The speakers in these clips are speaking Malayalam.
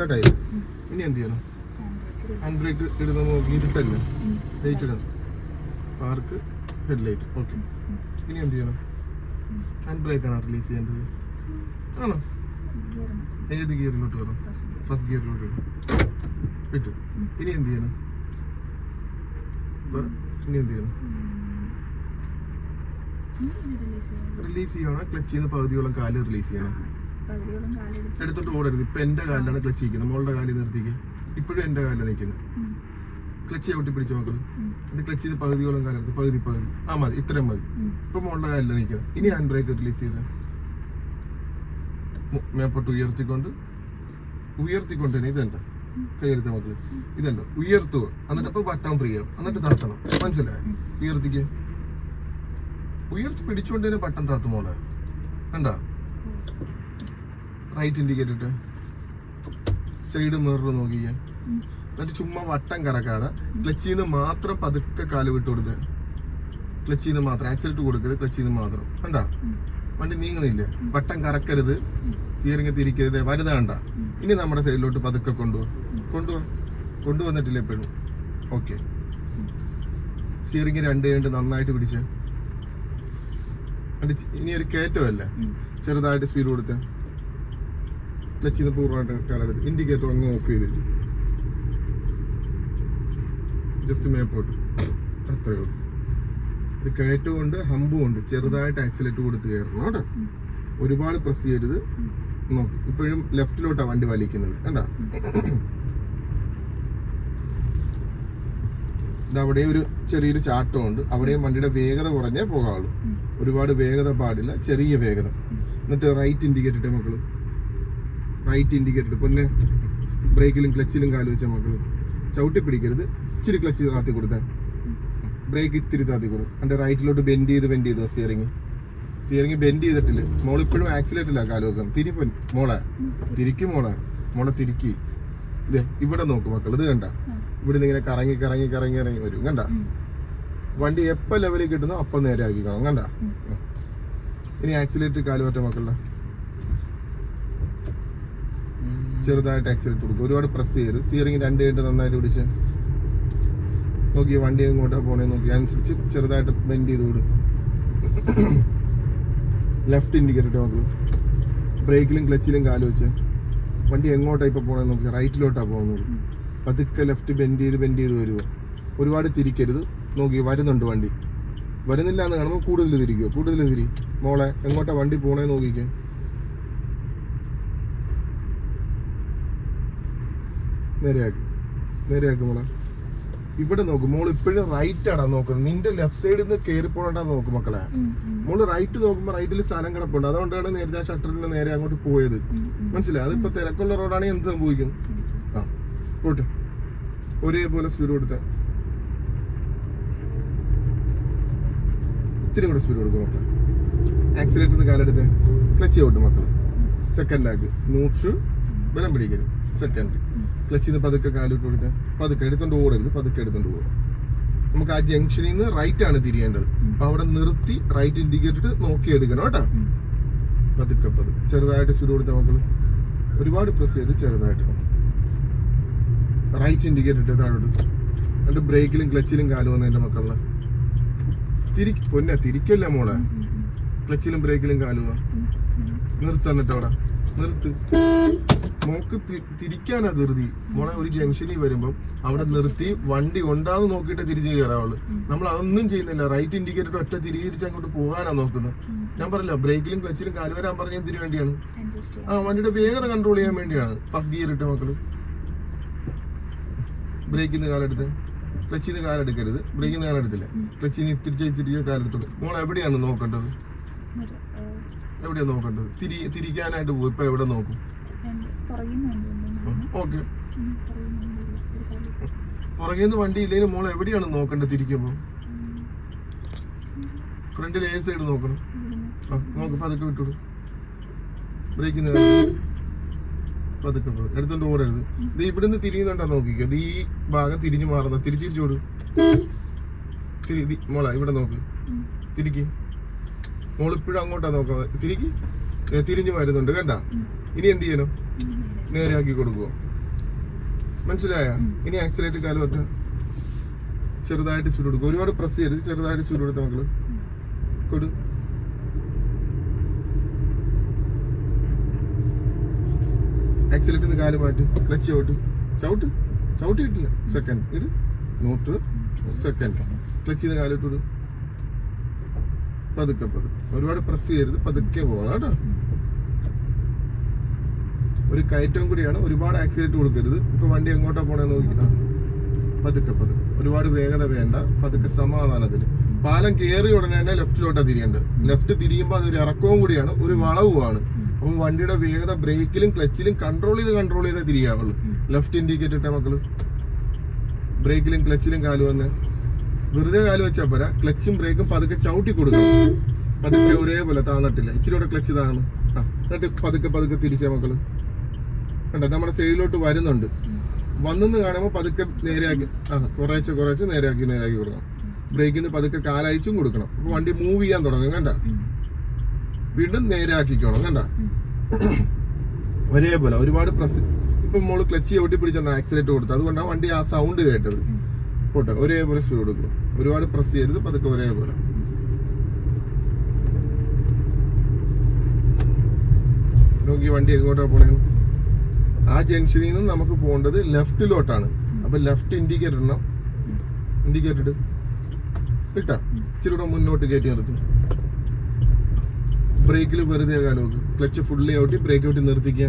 സ്റ്റാർട്ടായി ഇനി എന്ത് ചെയ്യണം? ഹാൻഡ് ബ്രേക്ക് ഇടുന്ന നോക്കി ഇരുട്ടല്ലേ ലൈറ്റ് ഇടണം. പാർക്ക് ഹെഡ് ലൈറ്റ് ഓക്കെ ഇനി എന്ത് ചെയ്യണം? ഹാൻഡ് ബ്രേക്ക് ആണ് റിലീസ് ചെയ്യേണ്ടത്? ആണോ? ഏത് ഗിയറിലോട്ട് വരണം? ഫസ്റ്റ് ഗിയറിലോട്ട് വരും വിട്ടു ഇനി എന്ത് ചെയ്യണം? ഇനി എന്ത് ചെയ്യണം? റിലീസ് ചെയ്യണം. ക്ലച്ച് ചെയ്യുന്ന പകുതിയോളം കാൽ റിലീസ് ചെയ്യണം. പകുതിയോളം കാലെടുത്ത് എടുത്തോട്ട് ഓടരുത് ഇപ്പൊ എന്റെ കാലിലാണ് ക്ലച്ച് നിൽക്കുന്നത് മോളുടെ കാലിൽ നിർത്തിക്കുക ഇപ്പോഴും എന്റെ കാലിലാണ് നിൽക്കുന്നത് ക്ലച്ച് ചവിട്ടി പിടിച്ചു നോക്കണം. എന്റെ ക്ലച്ച് ചെയ്ത് പകുതിയോളം കാലെടുത്ത് പകുതി പകുതി. ആ മതി. ഇത്രയും മതി. ഇപ്പൊ മോളുടെ കാലിലാണ് നിൽക്കുന്നത് ഇനി ഹാൻഡ് ബ്രേക്ക് റിലീസ് ചെയ്ത് മേപ്പോട്ട് ഉയർത്തിക്കൊണ്ട് ഉയർത്തിക്കൊണ്ട് തന്നെ ഇതെന്താ കൈയെടുത്ത മതി ഇതെന്താ ഉയർത്തുക. എന്നിട്ട് അപ്പൊ ബട്ടൺ ഫ്രീ ആവും. എന്നിട്ട് താത്തണം. മനസ്സിലായോ? ഉയർത്തിക്ക്. ഉയർത്തി പിടിച്ചുകൊണ്ട് തന്നെ ബട്ടൺ താത്തു മോളെ. കണ്ടാ? റൈറ്റ് ഇൻഡിക്കേറ്റർ ഇട്ട് സൈഡ് മിറർ നോക്കിക്കേ. ഉം. എന്നിട്ട് ചുമ്മാ വട്ടം കറക്കാതെ ക്ലച്ചിൽ നിന്ന് മാത്രം പതുക്കെ കാൽ വിട്ട് കൊടുത്ത് ക്ലച്ചിൽ നിന്ന് മാത്രം ആക്സിലിട്ട് കൊടുക്കരുത് ക്ലച്ചിൽ നിന്ന് മാത്രം. കണ്ടാ? വണ്ടി നീങ്ങുന്നില്ല? വട്ടം കറക്കരുത് സ്റ്റിയറിംഗ് തിരിക്കരുത് വലുതാണ്ട. ഇനി നമ്മുടെ സൈഡിലോട്ട് പതുക്കെ കൊണ്ടുപോകും കൊണ്ടുപോ കൊണ്ടുവന്നിട്ടില്ല എപ്പോഴും ഓക്കെ സ്റ്റിയറിംഗ് രണ്ട് കണ്ട് നന്നായിട്ട് പിടിച്ച്. ഇനി ഒരു കയറ്റമല്ലേ. ചെറുതായിട്ട് സ്പീഡ് കൊടുത്ത്. ക്ലച്ച് ചെയ്ത് പൂർണമായിട്ട് കാലെടുത്ത് ഇൻഡിക്കേറ്റർ അങ്ങ് ഓഫ് ചെയ്തിട്ട് ജസ്റ്റ് മേപ്പോട്ട് അത്രയേ ഉള്ളൂ. ഒരു കയറ്റവും ഉണ്ട് ഹമ്പും ഉണ്ട്. ചെറുതായിട്ട് ആക്സിലേറ്റ് കൊടുത്ത് കയറണം കേട്ടോ. ഒരുപാട് പ്രസ് ചെയ്യരുത്. നോക്ക്. ഇപ്പോഴും ലെഫ്റ്റിലോട്ടാണ് വണ്ടി വലിക്കുന്നത്. കണ്ടാ? ഇതവിടെ ഒരു ചെറിയൊരു ചാട്ടം ഉണ്ട്. അവിടെയും വണ്ടിയുടെ വേഗത കുറഞ്ഞേ പോകാവുള്ളൂ. ഒരുപാട് വേഗത പാടില്ല. ചെറിയ വേഗത. എന്നിട്ട് റൈറ്റ് ഇൻഡിക്കേറ്റർ മക്കൾ. റൈറ്റ് ഇൻഡിക്കേറ്റർ പൊന്നെ ബ്രേക്കിലും ക്ലച്ചിലും കാൽ വെച്ച മക്കൾ ചവിട്ടി പിടിക്കരുത്. ഇച്ചിരി ക്ലച്ച് താത്തി കൊടുത്താൽ ബ്രേക്ക് ഇത്തിരി താത്തി കൊടുക്കും എന്റെ റൈറ്റിലോട്ട് ബെൻഡ് ചെയ്ത് ബെൻഡ് ചെയ്തോ സ്റ്റിയറിങ് സ്റ്റിയറിങ് ബെൻഡ് ചെയ്തിട്ടില്ല. മോളിപ്പോഴും ആക്സിലേറ്റില്ല കാൽ വെക്കാം. തിരിപ്പൻ മോളെ തിരിക്കും മോളെ. മോളെ തിരിക്കി. ഇതേ ഇവിടെ നോക്ക് മക്കൾ ഇത് കണ്ട. ഇവിടെ നിന്ന് ഇങ്ങനെ കറങ്ങി കറങ്ങി കറങ്ങി ഇറങ്ങി വരും. കണ്ട? വണ്ടി എപ്പോൾ ലെവലിൽ കിട്ടുന്നോ അപ്പം നേരെ ആക്കി കാണും. കണ്ട? ഇനി ആക്സിലേറ്റർ കാലുമാറ്റം മക്കളുടെ. ചെറുതായിട്ട് ആക്സിലേറ്റ് കൊടുക്കും. ഒരുപാട് പ്രസ് ചെയ്യരുത്. സ്റ്റിയറിംഗ് രണ്ട് കണ്ട് നന്നായിട്ട് പിടിച്ച് നോക്കി വണ്ടി എങ്ങോട്ടാ പോണേ നോക്കി. അനുസരിച്ച് ചെറുതായിട്ട് ബെൻഡ് ചെയ്ത് വിടും ലെഫ്റ്റ് ഇൻഡിക്കേറ്റർ നോക്കും. ബ്രേക്കിലും ക്ലച്ചിലും കാൽ വെച്ച്. വണ്ടി എങ്ങോട്ടാ ഇപ്പൊ പോണേ നോക്കി. റൈറ്റിലോട്ടാ പോകുന്നത് പതുക്കെ ലെഫ്റ്റ് ബെൻഡ് ചെയ്ത് ബെൻഡ് ചെയ്ത് വരുമോ ഒരുപാട് തിരിക്കരുത്. നോക്കി വരുന്നുണ്ട് വണ്ടി. വരുന്നില്ല എന്ന് കാണുമ്പോൾ കൂടുതൽ തിരിക്കുമോ കൂടുതൽ തിരി. മോളെ എങ്ങോട്ടാ വണ്ടി പോണേ നോക്കിക്കേ. നേരെയാക്കി. നേരെയാക്കി മോളെ. ഇവിടെ നോക്ക് മോൾ ഇപ്പോഴും റൈറ്റ് ആണ് നോക്കുന്നത്. നിന്റെ ലെഫ്റ്റ് സൈഡിൽ നിന്ന് കയറി പോകണ്ടാ നോക്ക് മക്കളെ. മോൾ റൈറ്റ് നോക്കുമ്പോൾ റൈറ്റിൽ സ്ഥലം കിടപ്പുണ്ട്. അതുകൊണ്ടാണ് നേരത്തെ ആ ഷട്ടറിന് നേരെ അങ്ങോട്ട് പോയത്. മനസ്സിലായി? അതിപ്പോ തിരക്കുള്ള റോഡാണെങ്കിൽ എന്ത് സംഭവിക്കും. ആ പോട്ടെ. ഒരേപോലെ സ്പീഡ് കൊടുത്ത. ഇത്തിരി കൂടെ സ്പീഡ് കൊടുക്കും മക്കളെ. ആക്സിലേറ്റർ നിന്ന് കാലെടുത്ത്. ക്ലച്ച് ചവിട്ടും മക്കൾ. സെക്കൻഡ് ആക്ക്. നൂറ് ബലം പിടിക്കരുത്. സെക്കൻഡ് ക്ലച്ച് ചെയ്ത് പതുക്കെ കാലിട്ട് കൊടുത്ത് പതുക്കെ എടുത്തോണ്ട് ഓടരുത് പതുക്കെ എടുത്തോണ്ട് പോകാം നമുക്ക് ആ ജംഗ്ഷനിൽ നിന്ന് റൈറ്റ് ആണ് തിരിയേണ്ടത്. അപ്പൊ അവിടെ നിർത്തി റൈറ്റ് ഇൻഡിക്കേറ്റർ നോക്കി എടുക്കണം കേട്ടോ. പതുക്കെ പതുക്കെ. ചെറുതായിട്ട് സ്പീഡ് കൊടുത്ത മക്കൾ ഒരുപാട് പ്രസ് ചെയ്ത് ചെറുതായിട്ട്. റൈറ്റ് ഇൻഡിക്കേറ്റർ ഇട്ട് താഴോട്ട്. എന്നിട്ട് ബ്രേക്കിലും ക്ലച്ചിലും കാലും വന്ന എന്റെ മക്കളെ. തിരി പൊന്നെ തിരിക്കല്ല മോളെ. ക്ലച്ചിലും ബ്രേക്കിലും കാലുവാ നിർത്തന്നിട്ടവിടെ. അവിടെ. നിർത്ത്. മോക്ക് തി- തിരിക്കാനാ ധൃതി. മോളെ ഒരു ജംഗ്ഷനിൽ വരുമ്പം അവിടെ നിർത്തി വണ്ടി ഉണ്ടാന്ന് നോക്കിയിട്ട് തിരിച്ചു കയറാവുള്ളൂ നമ്മൾ അതൊന്നും ചെയ്യുന്നില്ല. റൈറ്റ് ഇൻഡിക്കേറ്റർ ഒറ്റ തിരിച്ച് അങ്ങോട്ട് പോകാനാ നോക്കുന്നത്. ഞാൻ പറഞ്ഞില്ല ബ്രേക്കിലും ക്ലച്ചിലും കാൽ വരാൻ പറഞ്ഞ എന്തിനു വേണ്ടിയാണ്? ആ വണ്ടിയുടെ വേഗത കൺട്രോൾ ചെയ്യാൻ വേണ്ടിയാണ്. ഫസ്റ്റ് ഗിയർ ഇട്ട് മക്കൾ. ബ്രേക്കിൽ നിന്ന് കാലെടുത്ത്. ക്ലച്ചിൽ നിന്ന് കാലെടുക്കരുത്. ബ്രേക്കിൽ നിന്ന് കാലെടുത്തില്ല? ക്ലച്ചിൽ നിന്ന് തിരിച്ച് തിരിച്ച് മോൾ എവിടെയാണ് നോക്കേണ്ടത്? ഒരു, നോക്കണ്ടത്? തിരി തിരിക്കാനായിട്ട് പോകും ഇപ്പൊ എവിടെ നോക്കും? ഓക്കെ ഉം. പുറകിൽ നിന്നില്ല. ഒരു കാൽ. പുറകെ നിന്ന് വണ്ടി ഇല്ലെങ്കിൽ മോൾ എവിടെയാണ് നോക്കേണ്ടത് തിരിക്കുമ്പോൾ ഫ്രണ്ടിൽ ഏ സൈഡ് നോക്കണം. ആ നോക്ക് പതുക്കെ വിട്ടോളൂ ബ്രേക്കിന് പതുക്കെ എടുത്തോണ്ട് ഓടരുത്. ഇത് ഇവിടുന്ന് തിരിയുന്നുണ്ടോ നോക്കിക്കോ. ഇത് ഈ ഭാഗം തിരിഞ്ഞു മാറുന്ന. തിരിച്ചിരിച്ചോടും തിരി മോളെ ഇവിടെ നോക്ക്. തിരിക്ക്. മോളിപ്പോഴും അങ്ങോട്ടാ നോക്കുന്നത്. തിരിക്ക് ദേ തിരിഞ്ഞു വരുന്നുണ്ട് കണ്ട? ഇനി എന്ത് ചെയ്യണം? നേരെയാക്കി കൊടുക്കുവോ? മനസ്സിലായ? ഇനി ആക്സിലേറ്റ് കാലം പറ്റ. ചെറുതായിട്ട് സ്പീഡ് കൊടുക്കും. ഒരുപാട് പ്രസ് ചെയ്യരുത്. ചെറുതായിട്ട് സ്പീഡ് കൊടുത്ത മക്കൾ. കൊടു. ആക്സിലേറ്റ് കാൽ മാറ്റി. ക്ലച്ച് ചവിട്ട്. ചവിട്ട്? ചവിട്ടിട്ടില്ല സെക്കൻഡ് ഇട്. നോട്ട് സെക്കൻഡ് ക്ലച്ച് ചെയ്ത് കാലിട്ട് പതുക്കെ പതുക്കെ. ഒരുപാട് പ്രസ് ചെയ്യരുത് പതുക്കെ പോകണം കേട്ടോ. ഒരു കയറ്റവും കൂടിയാണ് ഒരുപാട് ആക്സിഡന്റ് കൊടുക്കരുത്. ഇപ്പൊ വണ്ടി എങ്ങോട്ടാ പോണേന്ന് നോക്കിക്കാം. പതുക്കെ പതുക്കെ. ഒരുപാട് വേഗത വേണ്ട പതുക്കെ സമാധാനത്തിൽ പാലം കയറി ഉടനെ തന്നെ ലെഫ്റ്റിലോട്ടാ തിരിയേണ്ടത്. ലെഫ്റ്റ് തിരിയുമ്പോൾ അതൊരു ഇറക്കവും കൂടിയാണ് ഒരു വളവുമാണ്. അപ്പം വണ്ടിയുടെ വേഗത ബ്രേക്കിലും ക്ലച്ചിലും കൺട്രോൾ ചെയ്ത് കൺട്രോൾ ചെയ്തേ തിരിയാവുള്ളൂ. ലെഫ്റ്റ് ഇൻഡിക്കേറ്റർ ഇട്ട മക്കൾ. ബ്രേക്കിലും ക്ലച്ചിലും കാൽ വന്ന്. വെറുതെ കാൽ വെച്ചാൽ പോരാ. ക്ലച്ചും ബ്രേക്കും പതുക്കെ ചവിട്ടി കൊടുക്കണം. പതുക്കെ ഒരേപോലെ താന്നിട്ടില്ല. ഇച്ചിരി കൂടെ ക്ലച്ച് താന്ന്. ആ എന്നിട്ട് പതുക്കെ പതുക്കെ തിരിച്ച മക്കൾ. കണ്ടോ? നമ്മുടെ സൈഡിലോട്ട് വരുന്നുണ്ട്. വന്നെന്ന് കാണുമ്പോൾ പതുക്കെ നേരെയാക്കി. ആ കുറേശ്ശെ കുറേശ്ശെ നേരെയാക്കി നേരെയാക്കി കൊടുക്കണം. ബ്രേക്കിൽ നിന്ന് പതുക്കെ കാലയച്ചും കൊടുക്കണം. അപ്പൊ വണ്ടി മൂവ് ചെയ്യാൻ തുടങ്ങും. കണ്ട? വീണ്ടും നേരെയാക്കിക്കോണം കണ്ട? ഒരേപോലെ. ഒരുപാട് പ്രസ് ഇപ്പൊ മോൾ ക്ലച്ച് ചവിട്ടി പിടിച്ചോണ്ട് ആക്സിലേറ്റ് കൊടുത്തത്. അതുകൊണ്ടാണ് വണ്ടി ആ സൗണ്ട് കേട്ടത്. പോട്ടെ ഒരേപോലെ സ്പീഡ് കൊടുക്കുക ഒരുപാട് പ്രസ് ചെയ്യരുത് പതുക്കെ ഒരേപോലെ. നോക്കി വണ്ടി എങ്ങോട്ടാ പോണേ? ആ ജംഗ്ഷനിൽ നിന്ന് നമുക്ക് പോകേണ്ടത് ലെഫ്റ്റിലോട്ടാണ് അപ്പൊ ലെഫ്റ്റ് ഇൻഡിക്കേറ്റർ ഇടണം. ഇൻഡിക്കേറ്റർ ഇട്. ഇട്ടാ. ഇച്ചിരി കൂടെ മുന്നോട്ട് കയറ്റി നിർത്തും. ബ്രേക്കിൽ വെറുതെ കാലോക്ക് ക്ലച്ച് ഫുള്ളി ഔട്ടി ബ്രേക്ക് ഔട്ടി നിർത്തിക്കുക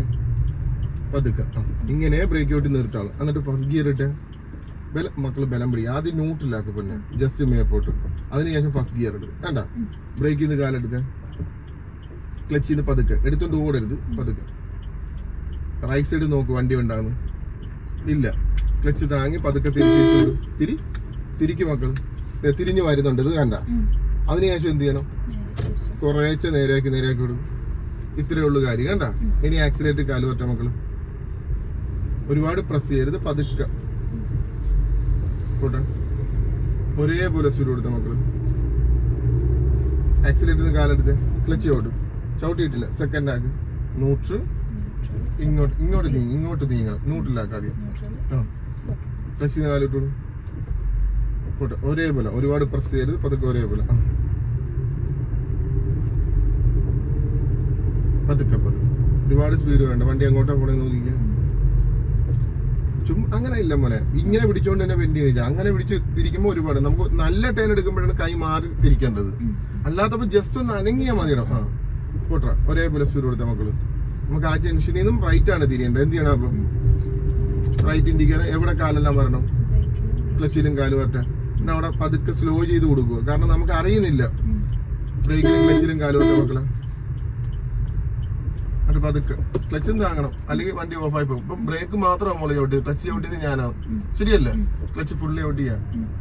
പതുക്കെ. ഇങ്ങനെ ബ്രേക്ക് ഔട്ടി നിർത്താളൂ എന്നിട്ട് ഫസ്റ്റ് ഗിയർ ഇട്ട്. ബല മക്കൾ ബലം പിടി ആദ്യം ന്യൂട്രലാക്കും പിന്നെ ജസ്റ്റ് മേപ്പോട്ട് അതിനുശേഷം ഫസ്റ്റ് ഗിയർ എടുക്കും വേണ്ട ബ്രേക്കിൽ നിന്ന് കാലെടുത്ത് ക്ലച്ചിൽ നിന്ന് പതുക്കെ. എടുത്തോണ്ട് ഓടരുത്. പതുക്കെ. റൈറ്റ് സൈഡ് നോക്ക് വണ്ടി ഉണ്ടാകുന്നു ഇല്ല. ക്ലച്ച് താങ്ങി പതുക്കെ തിരിച്ചു തിരി. തിരിക്കും മക്കൾ തിരിഞ്ഞു വരുന്നുണ്ട്. ഇത് കണ്ട? അതിനുശേഷം എന്ത് ചെയ്യണം? കുറേശ്ശെ നേരെയാക്കി നേരെയാക്കി വിടും ഇത്രയേ ഉള്ളൂ കാര്യം. കണ്ട? ഇനി ആക്സിലേറ്റ് കാലു പറ്റ മക്കൾ. ഒരുപാട് പ്രസ് ചെയ്യരുത്. പതുക്കെ. പോട്ടെ ഒരേപോലെ സ്പീഡ് കൊടുത്ത മക്കൾ. ആക്സിലേറ്റ് കാലെടുത്ത്. ക്ലച്ച് ഓടും ചവിട്ടിയിട്ടില്ല. സെക്കൻഡ് ആക്ക്. ന്യൂട്രൽ ഇങ്ങോട്ട് ഇങ്ങോട്ട് നീങ്ങി ഇങ്ങോട്ട് നീങ്ങണം. ന്യൂട്രലാക്കാതെ ആ. ക്ലച്ച് ചെയ്ത് കാലിട്ടോളൂ പോട്ടെ. ഒരേപോലെ. ഒരുപാട് പ്രസ് ചെയ്യരുത്. പതുക്കെ ഒരേപോലെ. ആ. പതുക്കെ പതുക്കെ. ഒരുപാട് സ്പീഡ് വേണ്ട. വണ്ടി എങ്ങോട്ടാ പോണേ നോക്കിക്കുക ചും അങ്ങനെ ഇല്ല മോനെ. ഇങ്ങനെ പിടിച്ചോണ്ട് തന്നെ വെന്റ് ചെയ്തില്ല അങ്ങനെ പിടിച്ച് തിരിക്കുമ്പോൾ ഒരുപാട്. നമുക്ക് നല്ല ടേൺ എടുക്കുമ്പോഴാണ് കൈ മാറി തിരിക്കേണ്ടത്. അല്ലാത്തപ്പോ ജസ്റ്റ് ഒന്ന് അനങ്ങിയാൽ മതിയോ ആ. പോട്ടെ ഒരേപോലെ സ്പീഡ് കൊടുത്ത മക്കൾ. നമുക്ക് ആ ജംഗ്ഷനിൽ നിന്നും റൈറ്റ് ആണ് തിരിയേണ്ടത്. എന്ത് ചെയ്യണം അപ്പൊ? റൈറ്റ് ഇൻഡിക്കേറ്റർ എവിടെ കാലെല്ലാം വരണം? ക്ലച്ചിലും കാൽ വരട്ടെ. പിന്നെ അവിടെ പതുക്കെ സ്ലോ ചെയ്ത് കൊടുക്കുക. കാരണം നമുക്ക് അറിയുന്നില്ല. ബ്രേക്കിലും ക്ലച്ചിലും കാൽ വരട്ടെ മക്കളെ. അത് പതുക്കെ. ക്ലച്ചും താങ്ങണം അല്ലെങ്കിൽ വണ്ടി ഓഫായി പോകും. ഇപ്പം ബ്രേക്ക് മാത്രം മോളെ ചവിട്ടിയത്. ക്ലച്ച് ചവിട്ടിയത് ഞാനാണ്. ശരിയല്ലേ? ക്ലച്ച് ഫുള്ളി ഔട്ടിയാ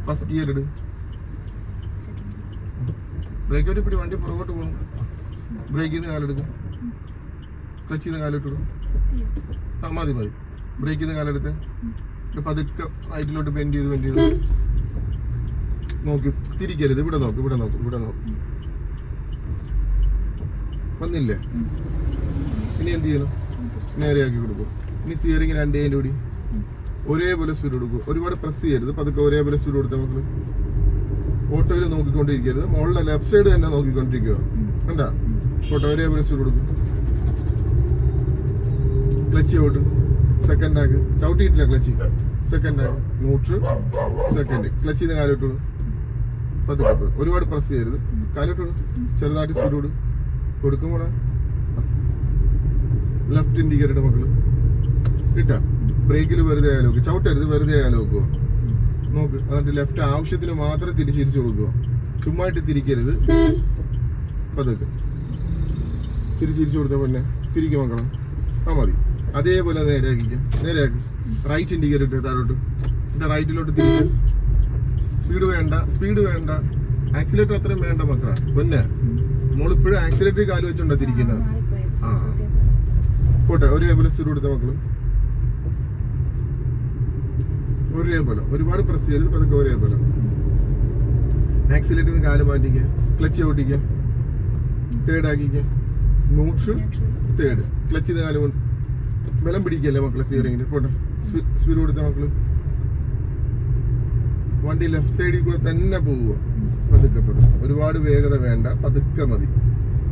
ഫസ്റ്റ് ഗിയർ ഇട്. ബ്രേക്ക് ഔട്ട് പിടി വണ്ടി പുറകോട്ട് പോകും. ബ്രേക്കിൽ നിന്ന് കാലെടുക്കും. ക്ലച്ചിൽ നിന്ന് കാലിട്ടിടും ആ മതി മതി. ബ്രേക്കിൽ നിന്ന് കാലെടുത്ത്. പതുക്കെ റൈറ്റിലോട്ട് ബെൻഡ് ചെയ്ത് ബെൻഡ് ചെയ്ത്. നോക്കി. തിരിക്കരുത്. ഇവിടെ നോക്ക് ഇവിടെ നോക്ക് ഇവിടെ നോക്ക്. വന്നില്ലേ? ഇനി എന്ത് ചെയ്യണം? നേരെയാക്കി കൊടുക്കും. ഇനി സ്റ്റിയറിംഗ് രണ്ടേന്റെ കൂടി. ഒരേപോലെ സ്പീഡ് കൊടുക്കും. ഒരുപാട് പ്രസ് ചെയ്യരുത്. പതുക്കെ ഒരേപോലെ സ്പീഡ് കൊടുത്താൽ നമുക്ക് ഓട്ടോയിൽ നോക്കിക്കൊണ്ടിരിക്കരുത്. മുകളിലെ ലെഫ്റ്റ് സൈഡ് തന്നെ നോക്കിക്കൊണ്ടിരിക്കുക. വേണ്ട ഓട്ടോ ഒരേപോലെ സ്പീഡ് കൊടുക്കും. ക്ലച്ച് ഓട്ട് സെക്കൻഡ് ആക്ക്. ചവിട്ടിയിട്ടില്ല ക്ലച്ച്. സെക്കൻഡ് ആക്ക്. ന്യൂട്രൽ സെക്കൻഡ് ക്ലച്ച് ചെയ്ത് കാലിട്ടോളൂ പതുക്കെ. ഒരുപാട് പ്രസ് ചെയ്യരുത്. കാലിട്ടോളൂ ചെറുതായിട്ട് സ്പീഡ് കൊടുക്കും കൊടുക്കുമ്പോഴാ ലെഫ്റ്റ് ഇൻഡിക്കേറ്റർ മക്കൾ. കിട്ട ബ്രേക്കിൽ വെറുതെ ആലോക്ക് ചവിട്ടരുത് വെറുതെ ആലോക്കുക നോക്ക്. എന്നിട്ട് ലെഫ്റ്റ് ആവശ്യത്തിന് മാത്രം തിരിച്ചിരിച്ചു കൊടുക്കുക ചുമ്മായിട്ട് തിരിക്കരുത്. പതുക്കെ. തിരിച്ചിരിച്ചു കൊടുത്ത പിന്നെ തിരിക്കും മക്കളെ. ആ മതി. അതേപോലെ നേരെയാക്കിക്കാം നേരെയാക്കി റൈറ്റ് ഇൻഡിക്കേറ്റർ ഇട്ട് താഴോട്ട്. എന്നിട്ട് റൈറ്റിലോട്ട് തിരിച്ച്. സ്പീഡ് വേണ്ട. സ്പീഡ് വേണ്ട. ആക്സിലേറ്റർ അത്രയും വേണ്ട മക്കളെ. പൊന്നെ നമ്മളിപ്പോഴും ആക്സിലേറ്റർ കാൽ വെച്ചോണ്ടാ തിരിക്കുന്നത്. പോട്ടെ ഒരു സ്പീഡ് കൊടുത്ത മക്കൾ. ഒരേപോലെ ഒരുപാട് പ്രസ് ചെയ്ത് പതുക്കെ ഒരേപോലെ ആക്സിലേറ്ററിൽ നിന്ന് കാൽ മാറ്റിക്കുക ക്ലച്ച് ഓട്ടിക്കുക തേർഡ് ആക്കിക്കുക ന്യൂട്രൽ തേർഡ് ക്ലച്ച് ചെയ്ത് കാൽ കൊണ്ട് ബലം പിടിക്കല്ലേ മക്കളെ സ്റ്റിയറിംഗിൽ പോട്ടെ സ്പീഡ് കൊടുത്ത മക്കൾ. വണ്ടി ലെഫ്റ്റ് സൈഡിൽ കൂടെ തന്നെ പോവുക. പതുക്കെ പതുക്കെ. ഒരുപാട് വേഗത വേണ്ട പതുക്കെ മതി.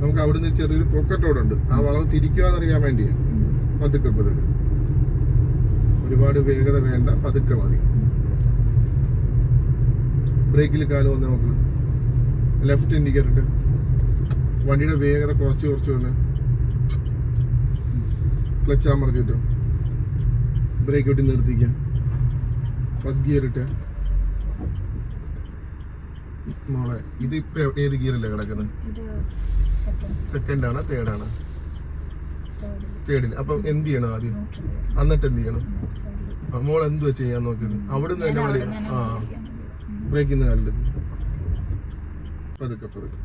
നമുക്ക് അവിടുന്ന് ചെറിയൊരു പോക്കറ്റ് റോഡ് ഉണ്ട്. ആ വളവ് തിരിക്കുവാന്നറിയാൻ വേണ്ടിയാ. പതുക്കെ പതുക്കെ. ഒരുപാട് വേഗത വേണ്ട പതുക്കെ മതി. ബ്രേക്കിൽ കാലം വന്ന് നമുക്ക് ലെഫ്റ്റ് ഇൻഡിക്കേറ്റർ ഇട്ട് വണ്ടിയുടെ വേഗത കുറച്ച് കുറച്ച് വന്ന് ക്ലച്ച് അമർത്തിയിട്ട് ബ്രേക്ക് ഇട്ട് നിർത്തിക്കാം ഫസ്റ്റ് ഗിയർ ഇട്ട് മോളെ ഇതിപ്പോ ഏത് ഗിയറല്ലേ കിടക്കുന്നത്? ഇത് സെക്കൻഡ് സെക്കൻഡ് അപ്പൊ എന്ത് ചെയ്യണം ആദ്യം? എന്നിട്ട് എന്ത് ചെയ്യണം? മോൾ എന്ത് വെച്ച് ചെയ്യാൻ നോക്കിയത്? അവിടുന്ന് തന്നെ വലിയ ആ. ബ്രേക്കിന്ന് കല്ല്. പതുക്കെ പതുക്കെ.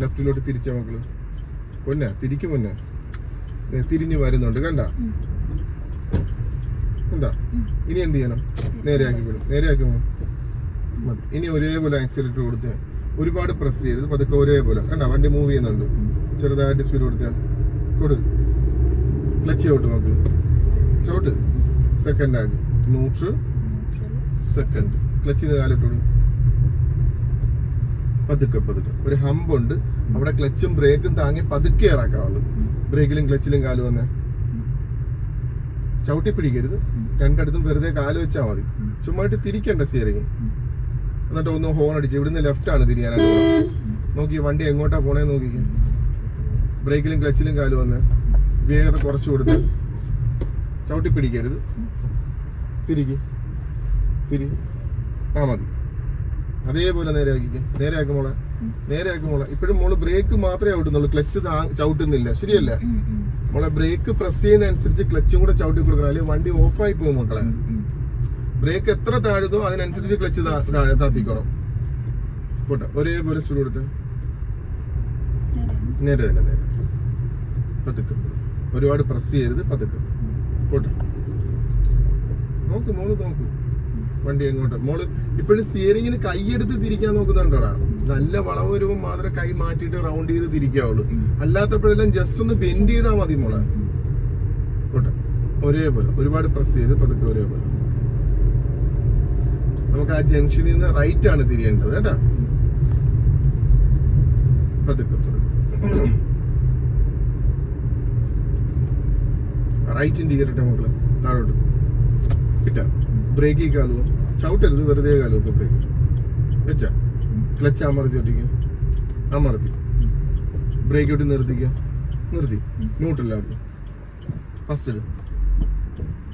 ലെഫ്റ്റിലോട്ട് തിരിച്ച മക്കൾ. പൊന്നെ തിരിക്കും മുന്നേ തിരിഞ്ഞു വരുന്നുണ്ട്. കണ്ട? കണ്ട? ഇനി എന്ത് ചെയ്യണം? നേരെയാക്കി വിടും. നേരെയാക്കി മതി. ഇനി ഒരേപോലെ ആക്സിലേറ്റർ കൊടുത്ത് ഒരുപാട് പ്രസ് ചെയ്ത് പതുക്കെ ഒരേപോലെ. കണ്ട? വണ്ടി മൂവ് ചെയ്യുന്നുണ്ട്. ചെറുതായിട്ട് സ്പീഡ് കൊടുത്ത കൊടു ക്ലച്ച് ചവിട്ട് മക്കൾ. ചവിട്ട്. സെക്കൻഡ് ആക്കി. ന്യൂട്രൽ സെക്കൻഡ് ക്ലച്ച് ചെയ്ത് കാലിട്ടോളൂ. പതുക്കെ പതുക്കെ. ഒരു ഹമ്പ് ഉണ്ട് അവിടെ ക്ലച്ചും ബ്രേക്കും താങ്ങി പതുക്കെ ഇറക്കാവുള്ളൂ. ബ്രേക്കിലും ക്ലച്ചിലും കാൽ വന്നേ. ചവിട്ടി പിടിക്കരുത്. രണ്ടിടത്തും വെറുതെ കാൽ വെച്ചാൽ മതി. ചുമ്മായിട്ട് തിരിക്കണ്ട സ്റ്റിയറിങ് എന്നിട്ട് ഒന്ന് ഹോൺ അടിച്ച്. ഇവിടുന്ന് ലെഫ്റ്റ് ആണ് തിരിയാനായിട്ട് നോക്കി വണ്ടി എങ്ങോട്ടാ പോണേ നോക്കിക്കേ. ബ്രേക്കിലും ക്ലച്ചിലും കാൽ വന്ന് വേഗത കുറച്ച് കൊടുത്ത് ചവിട്ടി പിടിക്കരുത് തിരികെ. തിരി. ആ മതി. അതേപോലെ നേരെ ആക്കിക്കേ. നേരെ ആക്കും മോളെ. നേരെ ആക്കും മോളെ. ഇപ്പോഴും മോൾ ബ്രേക്ക് മാത്രമേ ഔട്ടുന്നുള്ളൂ ക്ലച്ച് ചവിട്ടുന്നില്ല. ശരിയല്ല? മോളെ ബ്രേക്ക് പ്രസ് ചെയ്യുന്ന അനുസരിച്ച് ക്ലച്ചും കൂടെ ചവിട്ടി കൊടുക്കണം. അല്ലെങ്കിൽ വണ്ടി ഓഫായി പോകും മക്കളെ. ബ്രേക്ക് എത്ര താഴുന്നോ അതിനനുസരിച്ച് ക്ലച്ച് താഴെ താത്തിക്കണം. പോട്ടെ. ഒരേപോലെ സ്പീഡ് കൊടുത്ത്. നേരെ തന്നെ നേരെ പതുക്കെ ഒരുപാട് പ്രസ് ചെയ്യരുത് പതുക്കെ. പോട്ടെ. നോക്ക് മോൾ നോക്കൂ. വണ്ടി എങ്ങോട്ട്? മോൾ ഇപ്പോഴും സ്റ്റിയറിങ്ങിന് കൈയെടുത്ത് തിരിക്കാൻ നോക്കുന്നുണ്ടോടാ? നല്ല വളവ് വരുമ്പോൾ മാത്രമേ കൈ മാറ്റിയിട്ട് റൗണ്ട് ചെയ്ത് തിരിക്കാവുള്ളൂ അല്ലാത്തപ്പോഴെല്ലാം ജസ്റ്റ് ഒന്ന് ബെൻഡ് ചെയ്താൽ മതി മോളെ. പോട്ടെ. ഒരേപോലെ. ഒരുപാട് പ്രസ് ചെയ്ത് പതുക്കെ ഒരേപോലെ. നമുക്ക് ആ ജംഗ്ഷനിൽ നിന്ന് റൈറ്റ് ആണ് തിരിയേണ്ടത് കേട്ടാ? പതുക്കെ. റൈറ്റ് ഇൻഡിക്കേറ്റർ മക്കൾ താഴോട്ട്. കിട്ട ബ്രേക്കിൽ കാലുവോ? ചവിട്ടരുത് വെറുതെ കാലുവൊക്കെ ബ്രേക്ക് വെച്ച. ക്ലച്ച് അമർത്തി ഒട്ടിക്കുക അമർത്തി ബ്രേക്ക് ഇട്ട്. നിർത്തിക്കുക നിർത്തി. ന്യൂട്രലാക്കുക ഫസ്റ്റ്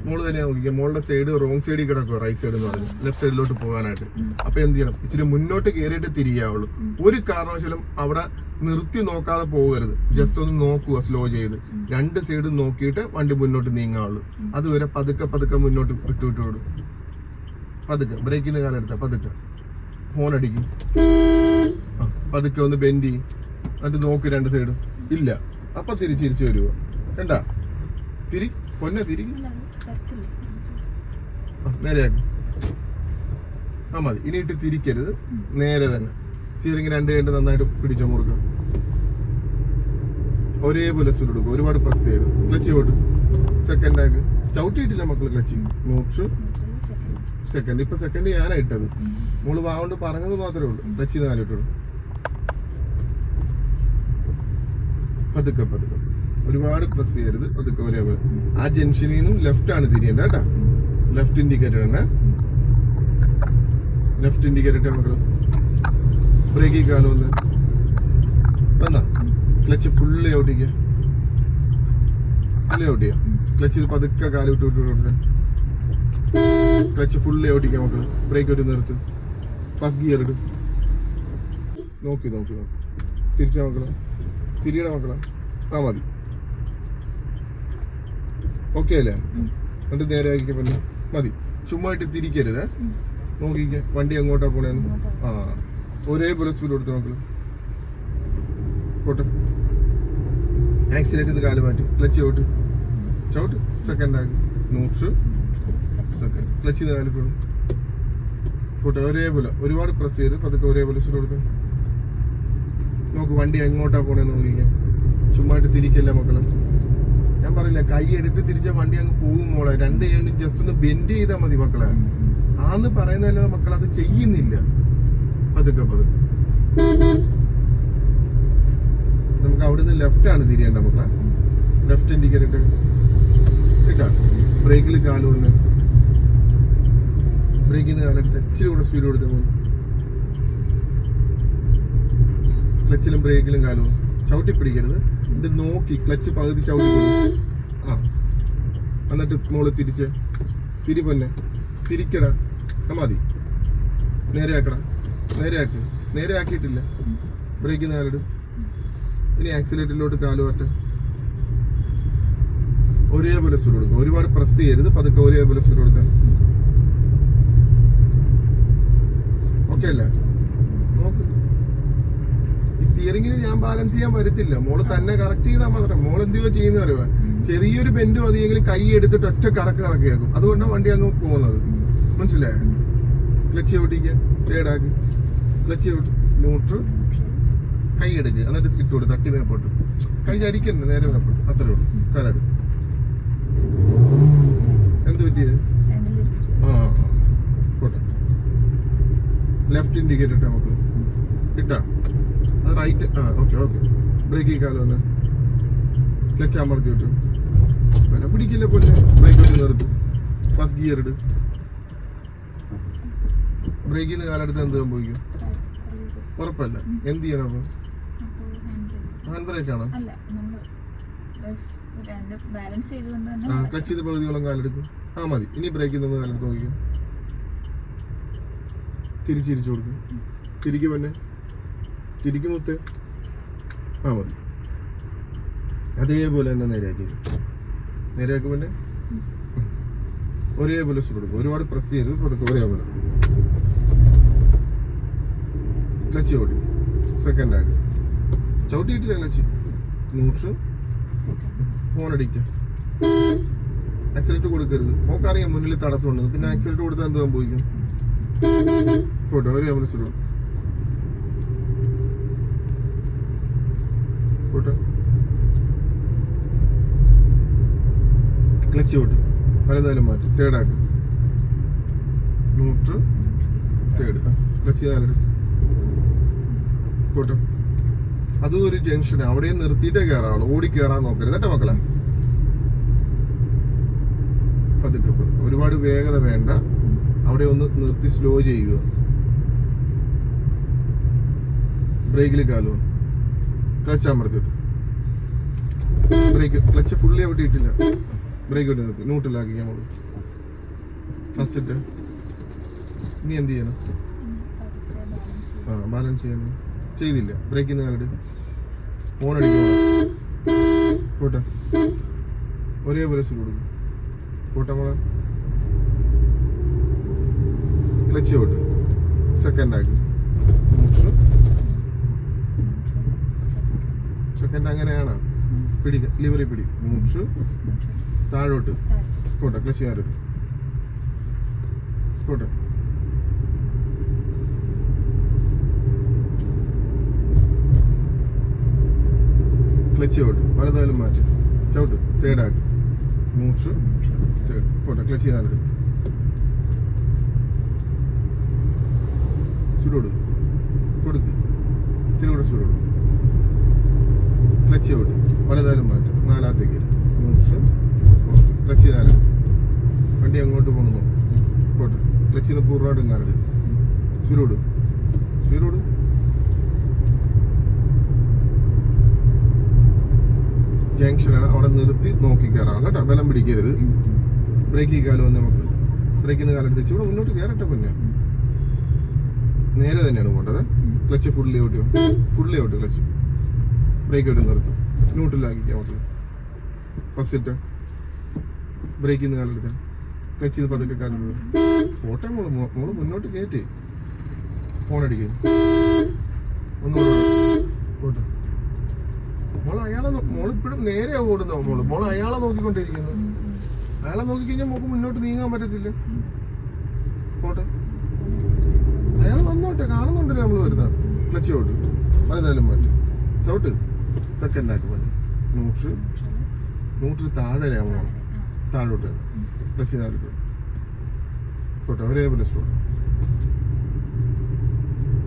മോൾ തന്നെ നോക്കിക്കുക മോളുടെ സൈഡ് റോങ് സൈഡിൽ കിടക്കുക റൈറ്റ് സൈഡ് എന്ന് പറഞ്ഞു. ലെഫ്റ്റ് സൈഡിലോട്ട് പോകാനായിട്ട്. അപ്പൊ എന്ത് ചെയ്യണം? ഇച്ചിരി മുന്നോട്ട് കയറിയിട്ട് തിരിയാവുള്ളൂ. ഒരു കാരണവശാലും അവിടെ നിർത്തി നോക്കാതെ പോകരുത്. ജസ്റ്റ് ഒന്ന് നോക്കുക സ്ലോ ചെയ്ത്. രണ്ട് സൈഡും നോക്കിയിട്ട് വണ്ടി മുന്നോട്ട് നീങ്ങാവുള്ളൂ. അതുവരെ പതുക്കെ പതുക്കെ മുന്നോട്ട് വിട്ടു വിട്ടു വിടും. പതുക്കെ. ബ്രേക്കിൽ നിന്ന് കാലെടുത്ത പതുക്കെ. ഫോൺ അടിക്കും. പതുക്കെ ഒന്ന് ബെൻഡ് ചെയ്യും. എന്നിട്ട് നോക്ക് രണ്ട് സൈഡും ഇല്ല. അപ്പൊ തിരിച്ചിരിച്ചു വരുക കണ്ടാ? തിരി പൊന്നെ തിരി. ആ, നേരെയാക്കി ആ മതി. ഇനിയിട്ട് തിരിക്കരുത്. നേരെ തന്നെ. സ്റ്റിയറിംഗ് രണ്ട് കണ്ട് നന്നായിട്ട് പിടിച്ചോ മുറുക്കുക ഒരേപോലെ സ്പീഡ് കൊടുക്കുക ഒരുപാട് പ്രസ് ചെയ്യരുത്. ക്ലച്ച് പോട്ട് സെക്കൻഡ് ആക്ക്. ചവിട്ടിയിട്ടില്ല മക്കൾ ക്ലച്ച്. നോക്കു. സെക്കൻഡ് ഇപ്പൊ സെക്കൻഡ് ഞാനാണ് ഇട്ടത്. മോൾ വാവുണ്ട് പറഞ്ഞത് മാത്രമേ ഉള്ളൂ. ക്ലച്ച് നാലിട്ടുള്ളൂ പതുക്കെ പതുക്കെ. ഒരുപാട് പ്രസ് ചെയ്യരുത്. അതൊക്കെ വരെ ആ ജംഗ്ഷനിൽ നിന്നും ലെഫ്റ്റ് ആണ് തിരിയേണ്ടത് കേട്ടോ. ലെഫ്റ്റ് ഇൻഡിക്കേറ്റർ ഉണ്ട് ലെഫ്റ്റ് ഇൻഡിക്കേറ്റർ ഇട്ടേ മക്കൾ ബ്രേക്കിൽ കാണുമെന്ന് വന്നാ? ക്ലച്ച് ഫുള്ള് ചെയ്യുക ഫുള്ളി ഔട്ട് ചെയ്യുക ക്ലച്ച് ഇത് പതുക്കെ കാലം ഇട്ട് വിട്ട് വിട്ട് ക്ലച്ച് ഫുള്ള് ചെയ്യുക മക്കൾ ബ്രേക്ക് ഇട്ട് നിർത്ത്. ഫസ്റ്റ് ഗിയർ ഇടും. നോക്കി നോക്കി നോക്കി. തിരിച്ച മക്കളെ തിരിയുടെ മക്കളെ. ആ മതി. ഓക്കെ അല്ലേ? എന്നിട്ട് നേരെ ആക്കിക്ക പിന്നെ മതി. ചുമ്മായിട്ട് തിരിക്കരുത്. നോക്കിക്ക വണ്ടി എങ്ങോട്ടാ പോണേന്ന് ആ. ഒരേപോലെ സ്പീഡ് കൊടുത്ത് മക്കൾ പോട്ടെ. ആക്സിലേറ്റ് ചെയ്ത് കാൽ മാറ്റി. ക്ലച്ച് ചവിട്ട്. ചവിട്ട്. സെക്കൻഡ് ആക്കി. നൂറ്റ് സെക്കൻഡ് ക്ലച്ച് ചെയ്ത് കാൽ പോകണം പോട്ടെ ഒരേപോലെ ഒരുപാട് പ്രസ് ചെയ്ത് പതുക്കെ ഒരേപോലെ സ്പീഡ് കൊടുത്ത് നോക്ക് വണ്ടി എങ്ങോട്ടാ പോണേന്ന് നോക്കിക്കാം ചുമ്മായിട്ട് തിരിക്കല്ലേ മക്കളെ? ഞാൻ പറയില്ല കൈ എടുത്ത് തിരിച്ച വണ്ടി അങ്ങ് പോകും മോളെ. രണ്ട് കൈ ജസ്റ്റ് ഒന്ന് ബെൻഡ് ചെയ്താൽ മതി മക്കളെ. ആന്ന് പറയുന്നതല്ല മക്കൾ അത് ചെയ്യുന്നില്ല. പതുക്കെ പതുക്കെ. നമുക്ക് അവിടുന്ന് ലെഫ്റ്റ് ആണ് തിരിയേണ്ട മക്കളെ. ലെഫ്റ്റ് ഇൻഡിക്കേറ്റർ ഇട്ടാ. ബ്രേക്കിൽ കാൽ ഒന്ന് ബ്രേക്കിൽ നിന്ന് കാലെടുത്ത് ഇച്ചിരി കൂടെ സ്പീഡ് കൊടുത്ത് ക്ലച്ചിലും ബ്രേക്കിലും കാലും ചവിട്ടി പിടിക്കരുത്. ഇത് നോക്കി ക്ലച്ച് പകുതി ചവിട്ടി ആ. എന്നിട്ട് മോൾ തിരിച്ച്. തിരി പൊന്നെ. തിരിക്കടാ. മതി. നേരെ ആക്കടാ. നേരെ ബ്രേക്ക് നേരെ ആക്കിയിട്ടില്ല. ബ്രേക്കിൽ നിന്ന് ഇനി ആക്സിലേറ്ററിലോട്ട് കാൽ വരട്ടെ. ഒരേപോലെ സ്പീഡ് കൊടുക്കുക ഒരുപാട് പ്രസ് ചെയ്യരുത്. പതുക്കെ ഒരേപോലെ സ്പീഡ് കൊടുക്കാം. ഓക്കെ അല്ലേ? സ്റ്റിയറിംഗിന് ഞാൻ ബാലൻസ് ചെയ്യാൻ പറ്റത്തില്ല. മോൾ തന്നെ കറക്റ്റ് ചെയ്താൽ മാത്രം. മോൾ എന്തോ ചെയ്യുന്ന അറിവ് ചെറിയൊരു ബെൻഡ് മതിയെങ്കിൽ കൈ എടുത്തിട്ട് ഒറ്റ കറക്ക് കറക്കിയാക്കും. അതുകൊണ്ടാണ് വണ്ടി അങ്ങ് പോകുന്നത്. മനസ്സിലായോ? ക്ലച്ച് ചവിട്ടിക്കുക തേടാക്ക് ക്ലച്ച് ചവിട്ടി. ന്യൂട്രൽ കൈ എടുക്കുക എന്നിട്ട് ഇട്ടുകൊടു തട്ടി മേപ്പോട്ട്. കൈ ചരിക്കരുത് നേരെ മേപ്പോട്ട്. അത്രേ ഉള്ളൂ. കാലടു എന്ത് പറ്റിയത്? ആ. പോട്ടെ. ലെഫ്റ്റ് ഇൻഡിക്കേറ്റർ നമുക്ക് അത് റൈറ്റ് ആ ഓക്കെ ഓക്കെ ബ്രേക്കിംഗ് കാലം ഒന്ന്. ക്ലച്ച് അമർത്തി വിട്ടു. വില പിടിക്കില്ല പോലെ ബ്രേക്ക് വെച്ച് നിർത്തും. ഫസ്റ്റ് ഗിയർ ഇട്. ബ്രേക്കിൽ നിന്ന് കാലെടുത്ത് എന്ത് സംഭവിക്കും? ഉറപ്പല്ല. എന്ത് ചെയ്യണം അപ്പം? ഹാൻഡ് ബ്രേക്ക് ആണോ ക്ലച്ച് ചെയ്ത് പകുതിയോളം കാലെടുക്കും. ആ മതി. ഇനി ബ്രേക്കിൽ നിന്ന് കാലെടുത്ത് നോക്കിക്കും. തിരിച്ചിരിച്ചു കൊടുക്കും. തിരിക്കും പിന്നെ. തിരിക്കും മുത്തേ. ആ മതി. അതേപോലെ തന്നെ നേരെയാക്കി. നേരെയാക്കുമ്പോൾ ഒരേപോലെ കൊടുക്കും ഒരുപാട് പ്രസ് ചെയ്ത് കൊടുക്കും ഒരേപോലെ. ക്ലച്ച് ചവിട്ടി. സെക്കൻഡ് ആക്ക്. ചവിട്ടിയിട്ടില്ല ക്ലച്ച്. ന്യൂട്രൽ ഫോൺ അടിക്കുക. ആക്സിലേറ്റർ കൊടുക്കരുത്. നോക്കറിയാം മുന്നിൽ തടസ്സം തടസ്സമുണ്ട് പിന്നെ ആക്സിലേറ്റ് കൊടുത്താൽ എന്ത് സംഭവിക്കും? പോട്ടെ ഒരു ആംബുലൻസ് പോട്ടെ. ക്ലച്ച് ചവിട്ട് വലതായാലും മാറ്റി. തേർഡാക്ക് ന്യൂട്രൽ തേർഡ് ക്ലച്ച് ചെയ്താലും പോട്ടെ. അതും ഒരു ജംഗ്ഷൻ അവിടെ നിർത്തിയിട്ടേ കയറാവുള്ളൂ ഓടി കയറാൻ നോക്കരുത് കേട്ടോ മക്കളെ. പതുക്കെ പതുക്കെ. ഒരുപാട് വേഗത വേണ്ട. അവിടെ ഒന്ന് നിർത്തി സ്ലോ ചെയ്യുക. ബ്രേക്കിൽ കാലോ. ക്ലച്ച് അമർത്തിട്ട് ബ്രേക്ക് ക്ലച്ച് ഫുള്ളി അവിടെ ഇട്ടില്ല. ബ്രേക്ക് ഇട്ട് നിർത്തി ന്യൂട്ടിലാക്കി നമ്മൾ ഫസ്റ്റ് ഇട്ട്. ഇനി എന്ത് ചെയ്യണം? ആ ബാലൻസ് ചെയ്യണം. ചെയ്തില്ല. ബ്രേക്കിൽ നിന്ന് കാലിട്ട് ഫോൺ അടിക്കണം പോട്ടെ. ഒരേപോലെ സ്പീഡ് കൊടുക്കും. പോട്ടെ മോളെ. ക്ലച്ച് പോട്ട് സെക്കൻഡ് ആക്കി. സെക്കൻഡ് അങ്ങനെയാണ്. പിടി ലിവറി പിടി. മൂച്ച് താഴോട്ട്. പോട്ടെ ക്ലച്ച് ചെയ്യാറ് പോട്ടെ ക്ലച്ച് ചവിട്ട്. വലതായാലും മാറ്റി. ചവിട്ട്. തേർഡാക്കി മൂച്ച് തേർഡ് പോട്ടെ ക്ലച്ച് ചെയ്യാറുണ്ട് സ്പീഡ് കൊടുക്കും. കൊടുക്ക് ഇത്തിരി കൂടെ സ്പീഡ് കൊടുക്കും ക്ലച്ച് ചവിട്ട് വലതായാലും മാറ്റി. മൂന്ന് മൂച്ച് ക്ലച്ച് വണ്ടി അങ്ങോട്ട് പോകണം നോക്കും. പോട്ടെ. ക്ലച്ച് ചെയ്ത് പൂർണമായിട്ട് ഇങ്ങാനട് സ്പീഡോട് കൊടുക്കും സ്പീഡ് ജംഗ്ഷനാണ്. അവിടെ നിർത്തി നോക്കി കയറാം. കേട്ടോ? ബലം പിടിക്കരുത്. ബ്രേക്ക് കാലം വന്ന് നമുക്ക് ബ്രേക്കിൽ നിന്ന് കാലെടുത്ത് വെച്ച് ഇവിടെ മുന്നോട്ട് കയറട്ടെ പിന്നെ. നേരെ തന്നെയാണ് പോകേണ്ടത്. Clutch fully out fully out clutch. Brake ഇട്ട് നിർത്തും. ന്യൂട്രലാക്കിക്കാം അത് ഫസ്റ്റ് ഇട്ട് ബ്രേക്കിൽ നിന്ന് കാലെടുത്ത് ക്ലച്ച് ചെയ്ത് പതുക്കെ കാലം ഫോട്ടോ മോൾ മോൾ മുന്നോട്ട് കയറ്റി ഫോൺ അടിക്കും. ഒന്നുകൂടെ മോൾ അയാളെ മോളിപ്പോഴും നേരെ ഓടുന്ന മോൾ. മോൾ അയാളെ നോക്കിക്കൊണ്ടിരിക്കുന്നു. അയാളെ നോക്കിക്കഴിഞ്ഞാൽ മോക്ക് മുന്നോട്ട് നീങ്ങാൻ പറ്റത്തില്ല. പോട്ടെ അയാൾ വന്നോട്ടെ. കാണുന്നുണ്ടല്ലോ നമ്മൾ വരുന്നത്. ക്ലച്ച് ചവിട്ട് വലുതായാലും മാറ്റി. ചവിട്ട്. സെക്കൻഡ് ആയിട്ട് മതി. നൂറ് നൂറ്റിന് താഴെ പോകണം താഴോട്ട്. ക്ലച്ച് കോട്ടെ ഒരേ ഒരേപോലെ സ്ലോ